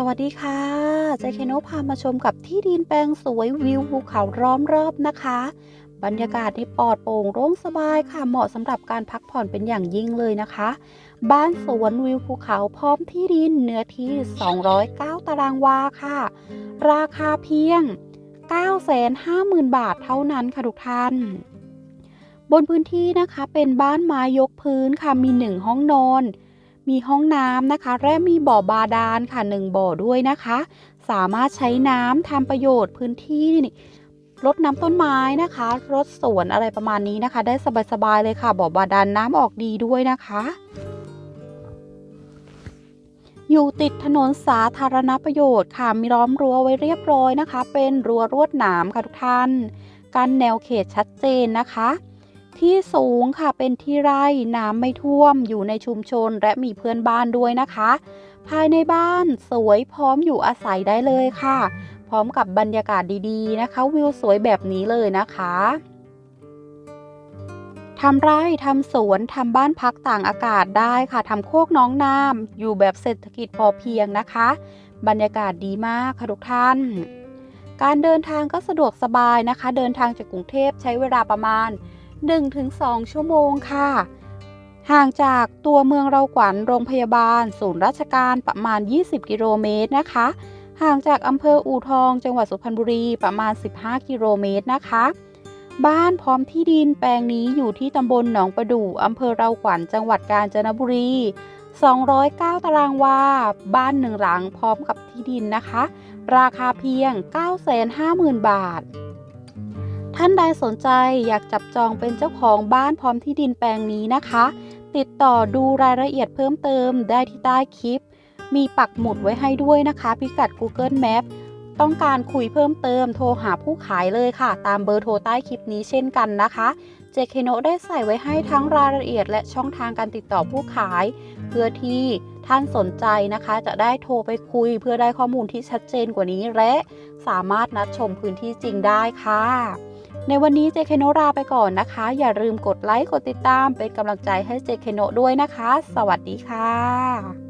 สวัสดีค่ะเจเคโนพามาชมกับที่ดินแปลงสวยวิวภูเขาล้อมรอบนะคะ บรรยากาศที่ปลอดโปร่งโล่งสบายค่ะเหมาะสำหรับการพักผ่อนเป็นอย่างยิ่งเลยนะคะ บ้านสวนวิวภูเขาพร้อมที่ดินเนื้อที่ 209 ตารางวาค่ะ ราคาเพียง 950,000 บาทเท่านั้นค่ะทุกท่านบนพื้นที่นะคะเป็นบ้านไม้ยกพื้นค่ะมีหนึ่งห้องนอน มีห้องน้ำนะคะ และมีบ่อบาดาลค่ะหนึ่งบ่อด้วยนะคะ สามารถใช้น้ำทำประโยชน์พื้นที่รดน้ำต้นไม้นะคะรดสวนอะไรประมาณนี้นะคะ ได้สบายๆเลยค่ะบ่อบาดาลน้ำออกดีด้วยนะคะ อยู่ติดถนนสาธารณประโยชน์ค่ะ มีล้อมรั้วไว้เรียบร้อยนะคะ เป็นรั้วรวดหนามค่ะทุกท่าน กันแนวเขตชัดเจนนะคะ ที่สูงค่ะเป็นที่ไร่น้ำไม่ท่วมอยู่ในชุมชนและมีเพื่อนบ้านด้วยนะคะ ภายในบ้านสวยพร้อมอยู่อาศัยได้เลยค่ะ พร้อมกับบรรยากาศดีๆนะคะ วิวสวยแบบนี้เลยนะคะทำไร่ทำสวนทำบ้านพักต่างอากาศได้ค่ะทำโคกน้องน้ำอยู่แบบเศรษฐกิจพอเพียงนะคะ บรรยากาศดีมากค่ะทุกท่าน การเดินทางก็สะดวกสบายนะคะ เดินทางจากกรุงเทพใช้เวลาประมาณ 1-2 ชั่วโมงค่ะ ห่างจากตัวเมืองเราขวัญโรงพยาบาล ศูนย์ราชการประมาณ 20 กิโลเมตรนะคะ ห่างจากอำเภออู่ทอง จังหวัดสุพรรณบุรีประมาณ 15 กิโลเมตรนะคะ บ้านพร้อมที่ดินแปลงนี้อยู่ที่ตำบลหนองประดู่อำเภอเราขวัญจังหวัดกาญจนบุรี 209 ตารางวา บ้านหนึ่งหลังพร้อมกับที่ดินนะคะ ราคาเพียง 950,000 บาท ท่านใดสนใจอยากจับจองเป็นเจ้าของบ้านพร้อมที่ดินแปลงนี้นะคะ ติดต่อดูรายละเอียดเพิ่มเติมได้ที่ใต้คลิป มีปักหมุดไว้ให้ด้วยนะคะ พิกัด Google Map ต้องการคุยเพิ่มเติมโทรหาผู้ขายเลยค่ะ ตามเบอร์โทรใต้คลิปนี้เช่นกันนะคะเจเคโนได้ใส่ไว้ให้ทั้งรายละเอียดและช่องทางการติดต่อผู้ขาย เพื่อที่ท่านสนใจนะคะ จะได้โทรไปคุยเพื่อได้ข้อมูลที่ชัดเจนกว่านี้และสามารถนัดชมพื้นที่จริงได้ค่ะ ในวันนี้เจเคโนราไปก่อนนะคะ อย่าลืมกดไลค์ กดติดตาม เป็นกำลังใจให้เจเคโนด้วยนะคะ สวัสดีค่ะ